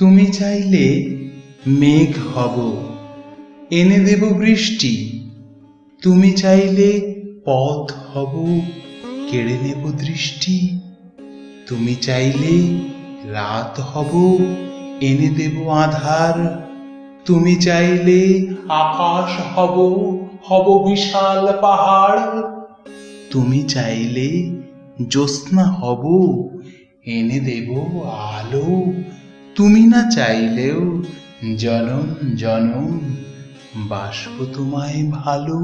তুমি চাইলে মেঘ হব, এনে দেব বৃষ্টি। তুমি চাইলে পথ হব, কেড়ে নেব দৃষ্টি। তুমি চাইলে রাত হব, এনে দেব আধার। তুমি চাইলে আকাশ হব হব বিশাল পাহাড়। তুমি চাইলে জ্যোৎস্না হব, এনে দেব আলো। তুমি না চাইলেও জনম জনম বাসব তোমায় ভালো